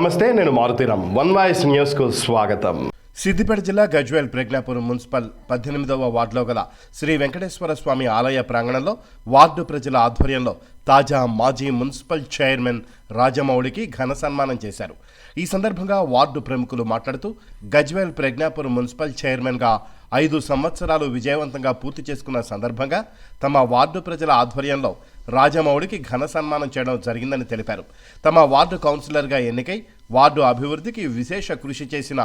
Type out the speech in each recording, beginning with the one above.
నమస్తే నేను Maruthi Ram one voice న్యూస్కు స్వాగతం. సిద్దిపేట జిల్లా గజ్వేల్ ప్రజ్ఞాపురం మున్సిపల్ పద్దెనిమిదవ వార్డులో గల శ్రీ వెంకటేశ్వర స్వామి ఆలయ ప్రాంగణంలో వార్డు ప్రజల ఆధ్వర్యంలో తాజా మాజీ మున్సిపల్ చైర్మన్ రాజమౌళికి ఘన సన్మానం చేశారు. ఈ సందర్భంగా వార్డు ప్రముఖులు మాట్లాడుతూ గజ్వేల్ ప్రజ్ఞాపురం మున్సిపల్ చైర్మన్గా ఐదు సంవత్సరాలు విజయవంతంగా పూర్తి చేసుకున్న సందర్భంగా తమ వార్డు ప్రజల ఆధ్వర్యంలో రాజమౌళికి ఘన సన్మానం చేయడం జరిగిందని తెలిపారు. తమ వార్డు కౌన్సిలర్గా ఎన్నికై వార్డు అభివృద్ధికి విశేష కృషి చేసిన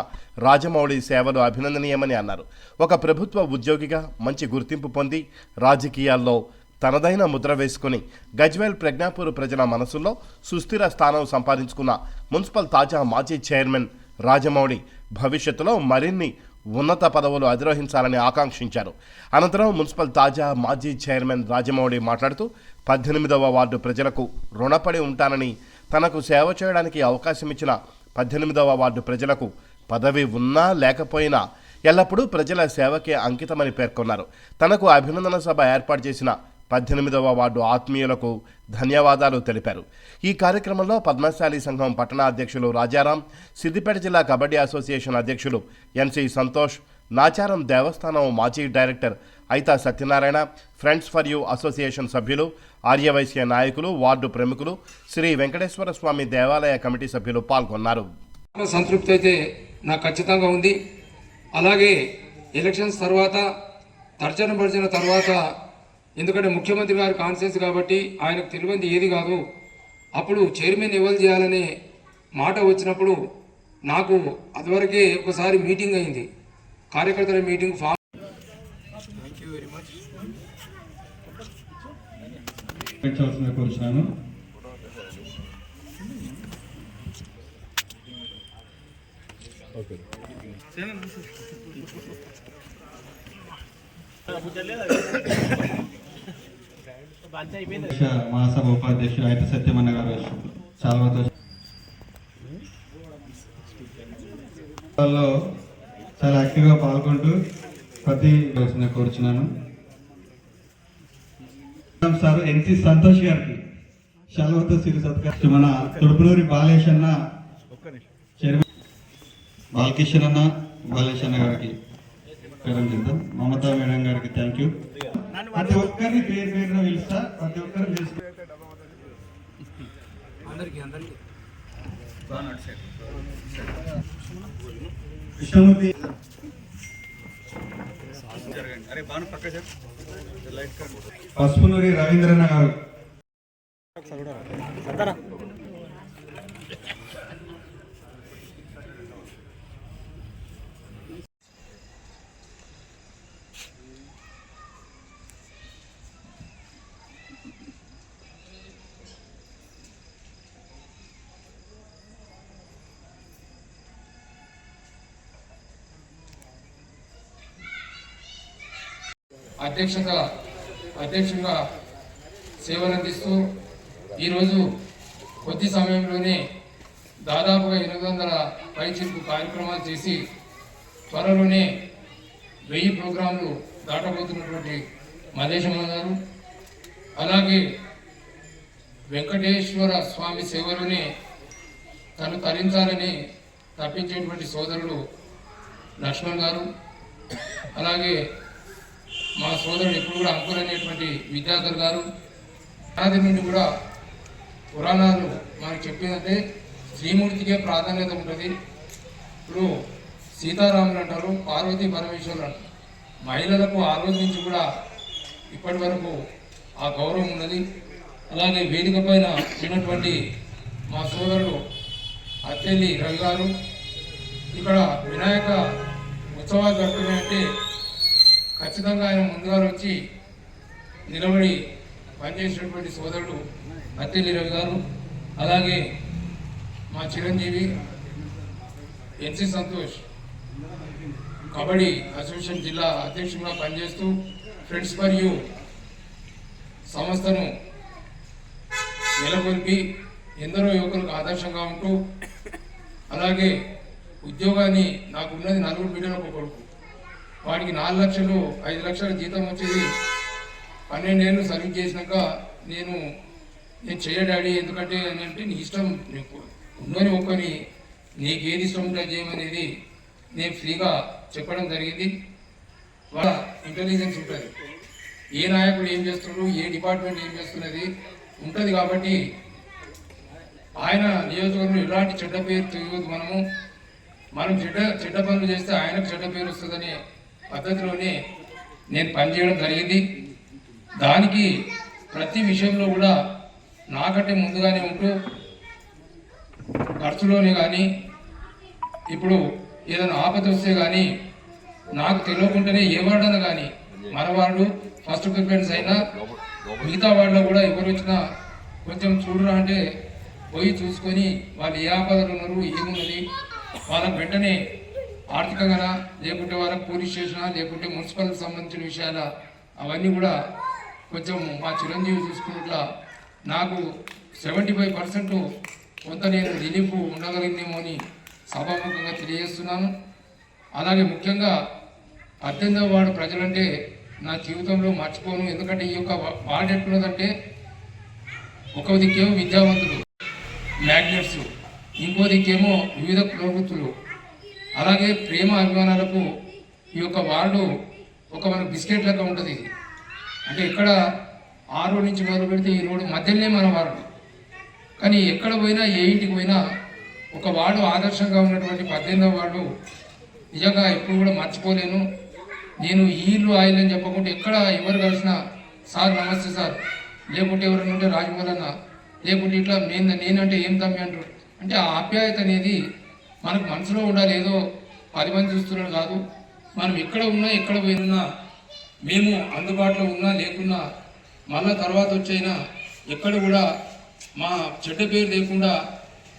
రాజమౌళి సేవలు అభినందనీయమని అన్నారు. ఒక ప్రభుత్వ ఉద్యోగిగా మంచి గుర్తింపు పొంది రాజకీయాల్లో తనదైన ముద్ర వేసుకుని గజ్వేల్ ప్రజ్ఞాపూర్ ప్రజల మనసుల్లో సుస్థిర స్థానం సంపాదించుకున్న మున్సిపల్ తాజా మాజీ చైర్మన్ రాజమౌళి భవిష్యత్తులో మరిన్ని ఉన్నత పదవులు అధిరోహించాలని ఆకాంక్షించారు. అనంతరం మున్సిపల్ తాజా మాజీ చైర్మన్ రాజమౌళి మాట్లాడుతూ పద్దెనిమిదవ వార్డు ప్రజలకు రుణపడి ఉంటానని తనకు సేవ చేయడానికి అవకాశం ఇచ్చిన పద్దెనిమిదవ వార్డు ప్రజలకు పదవి ఉన్నా లేకపోయినా ఎల్లప్పుడూ ప్రజల సేవకే అంకితమని పేర్కొన్నారు. తనకు అభినందన సభ ఏర్పాటు చేసిన పద్దెనిమిదవ వార్డు ఆత్మీయులకు ధన్యవాదాలు తెలిపారు. ఈ కార్యక్రమంలో పద్మశాలి సంఘం పట్టణ అధ్యక్షులు రాజారాం సిద్దిపేట జిల్లా కబడ్డీ అసోసియేషన్ అధ్యక్షులు ఎన్సి సంతోష్ నాచారం దేవస్థానం మాజీ director Aitha Satyanarayana friends for you association సభ్యులు ఆర్యవైశ్య నాయకులు వార్డు ప్రముఖులు శ్రీ వెంకటేశ్వర స్వామి దేవాలయ కమిటీ సభ్యులు పాల్గొన్నారు. సంతృప్తి అయితే నాకు ఖచ్చితంగా ఉంది. అలాగే ఎలక్షన్స్ తర్వాత తర్జన భర్జన తర్వాత ఎందుకంటే ముఖ్యమంత్రి గారి కాన్సెన్స్ కాబట్టి ఆయనకు తెలియంది ఏది కాదు. అప్పుడు చైర్మన్ ఎవరు చేయాలనే మాట వచ్చినప్పుడు నాకు అదివరకే ఒకసారి మీటింగ్ అయింది. కార్యకర్తల మీటింగ్ ఫామ్ మహాసభ ఉపాధ్యక్షుడు అయితే సత్యమన్న గారు చాలా లో చాలా యాక్టివ్గా పాల్గొంటూ ప్రతి రోజున కోరుచున్నాను. సార్ ఎన్సి సంతోష్ గారికి శాల్వతో సిరి సత్కారం. మన తొడుపునూరి బాలేష్ అన్న చైర్మన్. బాలకిషన్ అన్న బాలేష్ అన్న గారికి. పేరం చేద్దాం మమతా మేడం గారికి థ్యాంక్ యూ ప్రతి ఒక్కరిని పేరు పేరున పిలుస్తా ప్రతి ఒక్కరు పసుపునూరి రవీంద్రన్న గారు. అధ్యక్షత అధ్యక్షుడిగా సేవలందిస్తూ ఈరోజు కొద్ది సమయంలోనే దాదాపుగా ఎనిమిది వందల పైచిల్పు కార్యక్రమాలు చేసి త్వరలోనే వెయ్యి ప్రోగ్రాంలు దాటబోతున్నటువంటి మదేశమ్మ గారు అలాగే వెంకటేశ్వర స్వామి సేవలోనే తను తరించాలని తప్పించేటువంటి సోదరుడు లక్ష్మణ్ గారు అలాగే మా సోదరుడు ఎప్పుడు కూడా అంకుల్ అనేటువంటి విద్యాధర్ గారు ఆది నుండి కూడా పురాణాలు మనకు చెప్పిందంటే శ్రీమూర్తికే ప్రాధాన్యత ఉంటుంది. ఇప్పుడు సీతారాములు అంటారు పార్వతీ పరమేశ్వరులు అంటారు. మహిళలకు ఆ రోజు నుంచి కూడా ఇప్పటి వరకు ఆ గౌరవం ఉన్నది. అలాగే వేదిక పైన ఉన్నటువంటి మా సోదరుడు అత్తెల్లి రవి గారు ఇక్కడ వినాయక ఉత్సవాలు జరుపుతున్నాయంటే ఖచ్చితంగా ఆయన ముందుగా వచ్చి నిలబడి పనిచేసినటువంటి సోదరుడు అత్తిల్లి రవి గారు అలాగే మా చిరంజీవి ఎన్సి సంతోష్ కబడ్డీ అసోసియేషన్ జిల్లా అధ్యక్షుడిగా పనిచేస్తూ ఫ్రెండ్స్ ఫర్ యూ సంస్థను నెలకొల్పి ఎందరో యువకులకు ఆదర్శంగా ఉంటూ అలాగే ఉద్యోగాన్ని నాకు ఉన్నది నలుగురు బిడ్డలకు కొడుకు. వాడికి నాలుగు లక్షలు ఐదు లక్షల జీతం వచ్చేది పన్నెండేళ్ళు సర్వీస్ చేసినాక నేను నేను చేయ డాడీ ఎందుకంటే అని అంటే నీ ఇష్టం నీకు ఉన్నని ఒక్కని నీకు ఏది ఇష్టం ఉంటే చేయమనేది నేను ఫ్రీగా చెప్పడం జరిగింది. వాళ్ళ ఇంటెలిజెన్స్ ఉంటుంది. ఏ నాయకుడు ఏం చేస్తున్నాడు ఏ డిపార్ట్మెంట్ ఏం చేస్తున్నది ఉంటుంది కాబట్టి ఆయన నియోజకవర్గంలో ఎలాంటి చెడ్డ పేరు తెలియదు మనము. మనం చెడ్డ చెడ్డ పనులు చేస్తే ఆయనకు చెడ్డ పేరు వస్తుందని పద్ధతిలోనే నేను పనిచేయడం జరిగింది. దానికి ప్రతి విషయంలో కూడా నాకంటే ముందుగానే ఉంటూ ఖర్చులోనే కానీ ఇప్పుడు ఏదైనా ఆపద వస్తే కానీ నాకు తెలియకుండానే ఏ వార్డన కానీ మన ఫస్ట్ ప్రిఫరెన్స్ అయినా మిగతా వార్డులో కూడా ఎవరు వచ్చినా కొంచెం చూడరా అంటే పోయి చూసుకొని వాళ్ళు ఏ ఆపదలు ఉన్నారు ఏమున్నది వాళ్ళకు వెంటనే ఆర్థికంగా లేకుంటే వారం పోలీస్ స్టేషన్ లేకుంటే మున్సిపల్ సంబంధించిన విషయాల అవన్నీ కూడా కొంచెం మా చిరంజీవి చూసుకున్నట్ల నాకు సెవెంటీ ఫైవ్ పర్సెంట్ కొంత నేను రిలీఫ్ ఉండగలిగినేమో అని సభాముఖంగా తెలియజేస్తున్నాను. అలాగే ముఖ్యంగా పద్దెనిమిదవ వార్డు ప్రజలంటే నా జీవితంలో మర్చిపోను. ఎందుకంటే ఈ యొక్క వార్డు ఎట్లున్నదంటే ఒక దిక్కేమో విద్యావంతులు మ్యాగ్నెట్స్ ఇంకో దిక్కేమో వివిధ ప్రవృత్తులు అలాగే ప్రేమ అభిమానాలకు ఈ యొక్క వార్డు ఒక మన బిస్కెట్ లెక్క ఉంటుంది. అంటే ఇక్కడ ఆ రోడ్ నుంచి మొదలు పెడితే ఈ రోడ్డు మధ్యలోనే మన వార్డు. కానీ ఎక్కడ పోయినా ఏ ఇంటికి పోయినా ఒక వార్డు ఆదర్శంగా ఉన్నటువంటి పద్దెనిమిదవ వార్డు నిజంగా ఎప్పుడు కూడా మర్చిపోలేను. నేను ఈళ్ళు ఆయిల్ అని చెప్పకుండా ఎక్కడ ఎవరు కలిసినా సార్ నమస్తే సార్ లేకుంటే ఎవరైనా ఉంటే రాజమౌళి అన్న లేకుంటే ఇట్లా నేను నేనంటే ఏం తమ్మి అంటారు. అంటే ఆ ఆప్యాయత అనేది మనకు మనసులో ఉండాలి ఏదో పది మంది చూస్తున్నారు కాదు. మనం ఎక్కడ ఉన్నా ఎక్కడ పోయినా మేము అందుబాటులో ఉన్నా లేకున్నా మళ్ళా తర్వాత వచ్చైనా ఎక్కడ కూడా మా చెడ్డ పేరు లేకుండా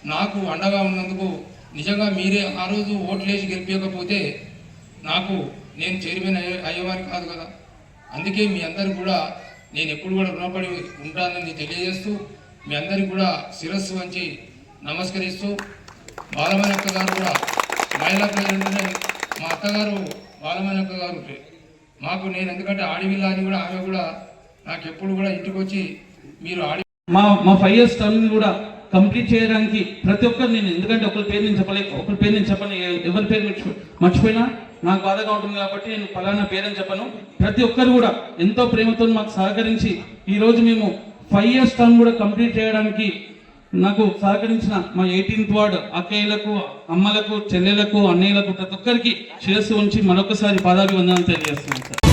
నాకు అండగా ఉన్నందుకు నిజంగా మీరే ఆ రోజు ఓట్లేసి గెలిపించకపోతే నాకు నేను చైర్మన్ అయ్యే అయ్యేవారు కాదు కదా. అందుకే మీ అందరికి కూడా నేను ఎప్పుడు కూడా రుణపడి ఉంటానని తెలియజేస్తూ మీ అందరికి కూడా శిరస్సు వంచి నమస్కరిస్తూ బాలమైన అక్క గారు కూడా మహిళా ప్రెసిడెంట్ మా అత్తగారు బాలమైన అక్క గారు. మాకు నేను ఎందుకంటే ఆడవిల్ల అని కూడా ఆమె కూడా నాకు ఎప్పుడు కూడా ఇంటికి వచ్చి మీరు ఆడి మా మా ఫైవ్ ఇయర్స్ టర్మ్ కూడా కంప్లీట్ చేయడానికి ప్రతి ఒక్కరు నేను ఎందుకంటే ఒకరి పేరు నేను చెప్పలేక ఒకరి పేరు నేను చెప్పను ఎవరి పేరు మర్చిపో మర్చిపోయినా నాకు బాధగా ఉంటుంది కాబట్టి నేను ఫలానా పేరని చెప్పను. ప్రతి ఒక్కరు కూడా ఎంతో ప్రేమతో మాకు సహకరించి ఈరోజు మేము ఫైవ్ ఇయర్స్ టర్మ్ కూడా కంప్లీట్ చేయడానికి నాకు సహకరించిన మా ఎయిటీన్త్ వార్డ్ అక్కయ్యలకు అమ్మలకు చెల్లెలకు అన్నయ్యలకు ప్రతి ఒక్కరికి శిరస్సు ఉంచి మరొకసారి పాదాభివందనం తెలియజేస్తున్నాను సార్.